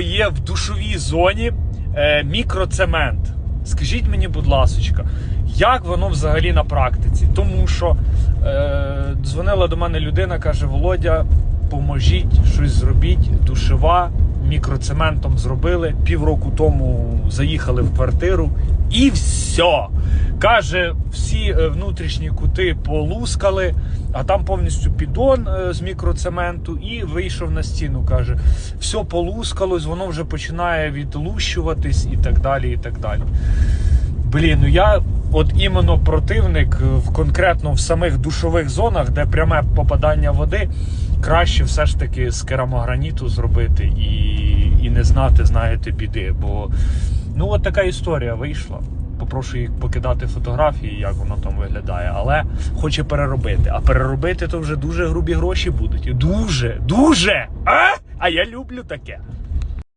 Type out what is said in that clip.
є в душовій зоні е, мікроцемент. Скажіть мені, будь ласочка, як воно взагалі на практиці? Тому що е, дзвонила до мене людина, каже: Володя, поможіть, щось зробіть. Душева мікроцементом зробили. Півроку тому заїхали в квартиру і все. Каже, всі е, внутрішні кути полускали, а там повністю піддон е, з мікроцементу і вийшов на стіну. Каже, все полускалось, воно вже починає відлущуватись і так далі. і так далі. Блін, ну я от іменно противник е, в конкретно в самих душових зонах, де пряме попадання води, краще все ж таки з керамограніту зробити і, і не знати, знаєте, біди. Бо ну от така історія вийшла. Попрошу їх покидати фотографії, як воно там виглядає, але хоче переробити. А переробити то вже дуже грубі гроші будуть. Дуже, дуже! А, а я люблю таке.